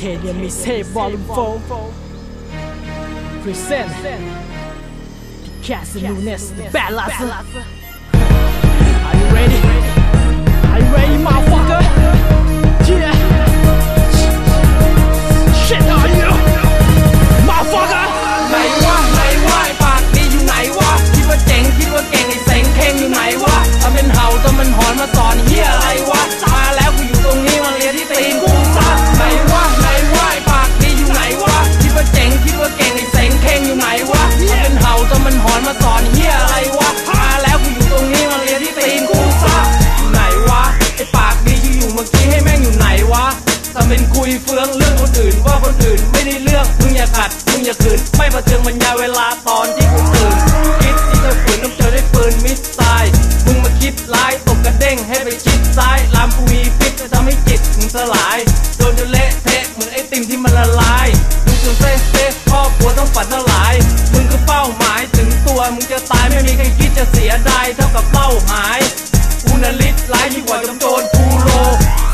Tedje Misé Volvo Present. Picasso Nunes Bellasa อยมึงจะตายไม่มีใครคิดจะเสียดายเท่ากับเป้าหมายกูนลิตร้ายยิ่งกว่าจำโจรพูโล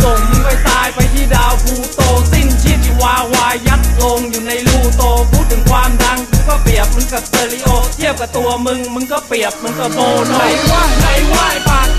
ส่งมึงไปตายไปที่ดาวภูโต สิ้นชีพชีวาวายัดลงอยู่ในรูโต พูดถึงความดังกูก็เปรียบมึงกับสเตอริโอ เทียบกับตัวมึงมึงก็เปรียบมึงกับโบโนไหนวไหนวะไอ้ปาก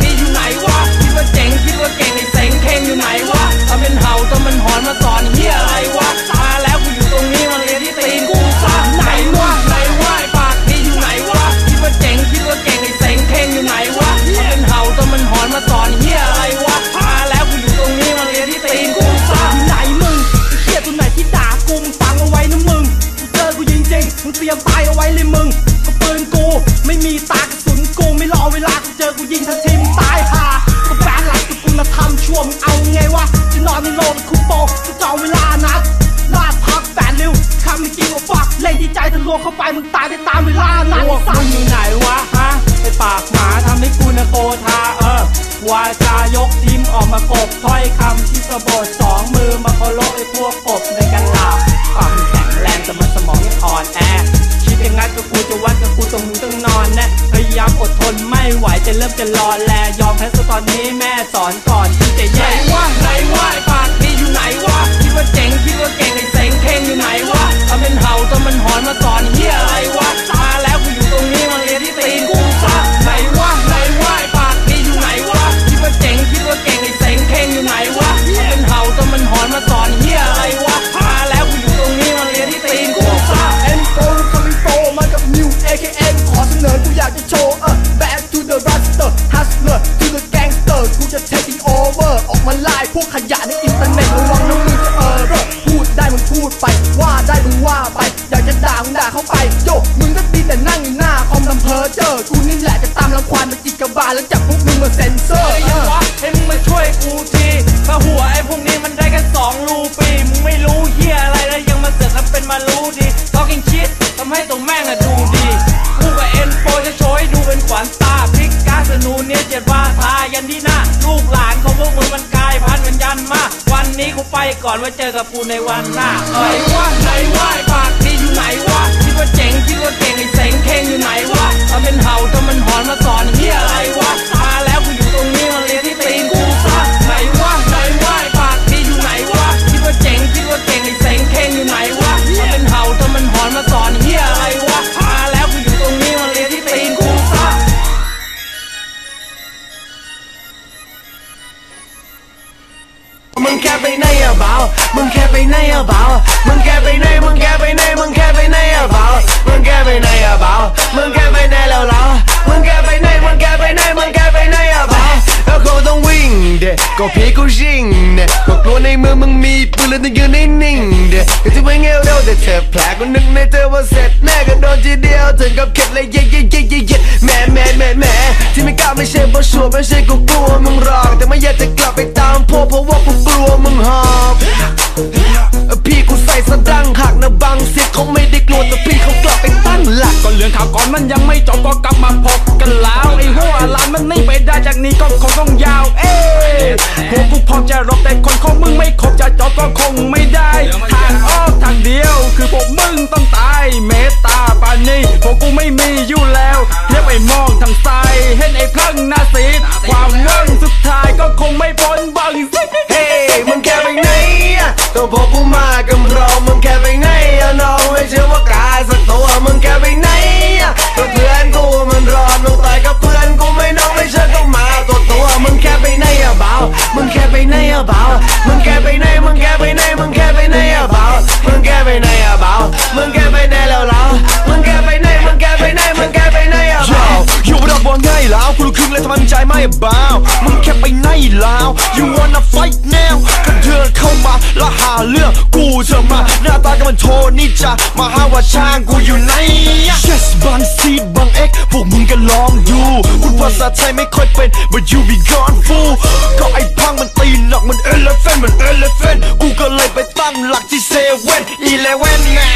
ไปมึงตายได้ตามเวลานัดพวกสัมึตงว์อยู่ไหนวะฮะไอปากหมาทำให้กูนะโกธาเออวาจายกทิมออกมากบถ้อยคำที่สะบดสองมือมาเคารพไอพวกกบในกันหลาบปามแข็งแรงแต่มันสมองยังอ่อนแอคิดอย่างงั้นก็กูจะวัดกับกูตรงมึงต้องนอนแนะพยายามอดทนไม่ไหวจะเริ่มจะรอแลยอมแพ้ซะตอนนี้แม่สอนก่อนที่จะแย่ กกระบาลแล้วจับพวกมึงมาเซ็นเซอร์เอ้ยเออวะให้มึงมาช่วยกูทีถ้าหัวไอ้พวกนี้มันได้แค่สองรูปีมึงไม่รู้เฮียอะไรแล้วยังมาเสือกแล้วเป็นมารู้ดี talking shit ทำให้ตรงแม่งอะดูดีกูกับเอ็นโฟจะโชว์ให้ดูเป็นขวัญตาพลิกกาสนูเนี่ยเจ็ดว่าทายันที่หน้าลูกหลานของพวกมึงมันกลายพันธุ์เป็นยันมาวันนี้กูไปก่อนไว้เจอกับกูในวันหน้าเอ้ยวะไหนวะไอ้ปากดีอยู่ไหนวะคิดว่าเจ๋งคิดว่าเก่งไอ้เสงเข่งอยู่ไหนวะทำเป็นเห่าทำเป็นหอนมา ก็พี่กูชิงเด็กก็กลัวในเมืองมึงมีปืนแล้วต้องยืนนิ่งเด็กก็จะไม่เงี้ยวเร็วแต่เธอแผลก็นึกในเธอว่าเสร็จแน่ก็โดนทีเดียวถึงกับเข็ดเลยเย่เย่เย่เย่เย่แม่แม่แม่แม่ที่ไม่กล้าไม่ใช่เพราะชัวร์ไม่ใช่กูกลัวมึงหรอกแต่ไม่อยากจะกลับไปตามพวกเพราะว่ากูกลัวมึงหอบพี่กูใส่สะดังหักนะบางเสียเขาไม่ได้กลัวแต่พี่เขากลับไปตั้งหลักก่อนเรื่องข่าวก่อนมันยังไม่จบก็กลับมาพบกันแล้วไอ้หัวลานมันไม่ไปได้จากนี้ก็คงต้องยาวเอ๊ะพวกกูพร้อมจะรบแต่คนของมึงไม่ครบจะจบก็คงไม่ได้ ทางออกทางเดียว คือพวกมึงต้องตาย เมตตาปานนี้พวกกูไม่มีอยู่แล้ว เรียบไปมองทางซ้ายเห็นไอ้พลังหน้าซี อะเบามึงแกไปไหนมึงแกไปไหนมึงแกไปไหนอะเบามึงแกไปไหนอะเบามึงแกไปไหนแล้วเรามึงแกไปไหนมึงแกไปไหนมึงแกไปไหนอะเบาอยู่บนบอลง่ายแล้วคุณรู้ครึ่งเลยทำไมมึงใจไม่เบามึงแกไปไหนแล้ว you wanna fight now หาเรื่องกูเธอมา หน้าตาก็มันโทนี่จะมาหาว่าช่างกูอยู่ไหน yes บางซีดบางเอ็กพวกมึงก็ลองดูพูดภาษาไทยไม่ค่อยเป็น but you be gone fool ก็ไอ้พังมันตีหนักมัน elephant มัน elephant กูก็เลยไปตั้งหลักที่เซเว่นอีเลเว่นน่ะ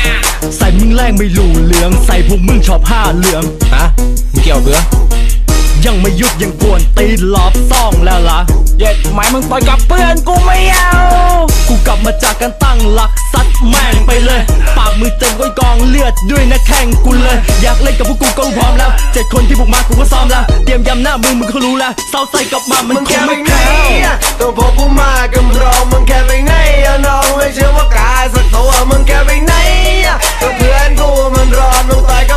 ใส่มึงแรงไม่หลู่เหลือง ใส่พวกมึงชอบผ้าเหลืองฮะมึงเกี่ยวเบื่อ ยังไม่หยุดยังกวนตีนรอบซ่องแล้วล่ะเย็ดหมายมึงต่อยกับเพื่อนกูไม่เอากูกลับมาจากการตั้งหลักซัดแม่งไปเลย ปากมือเต็มก้อยกองเลือดด้วยนะแข่งกูเลย อยากเล่นกับพวกกูก็พร้อมแล้วเจ็ดคนที่พวกมากูก็ซ้อมแล้ว เตรียมยำหน้ามึงมึงก็รู้แล้วเศร้าใส่กลับมามันมึงคแค่งไปไม่ไหนเข้าอะต้องพบกูมากันพร้อมมึงแค่ไปไหนอะน้องไม่เชื่อว่ากายสักตัวมึงแค่ไปไหนอะก็เพื่อนกูมันรอมึงตายกับ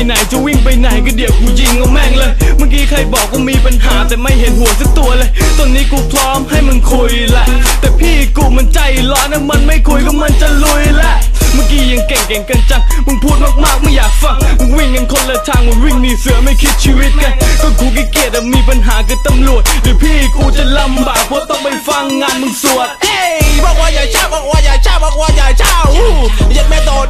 ไปไหนจะวิ่งไปไหนก็เดี๋ยวกูยิงเอาแม่งเลย เมื่อกี้ใครบอกกูมีปัญหาแต่ไม่เห็นหัวสักตัวเลย ตอนนี้กูพร้อมให้มึงคุยแหละ แต่พี่กูมันใจร้อนนะมันไม่คุยก็มันจะลุยแหละ เมื่อกี้ยังเก่งเก่งกันจัง มึงพูดมากๆไม่อยากฟัง มึงวิ่งกันคนละทางมึงวิ่งหนีเสือไม่คิดชีวิตกันก็กูขี้เกียจอะมีปัญหากับตำรวจหรือพี่กูจะลำบากเพราะต้องไปฟังงานมึงสวด เอ้ยบอกว่าอย่าเช่าบอกว่าอย่าเช่าบอกว่าอย่าเช่าอู้ยัดแม่โตเดียวมัน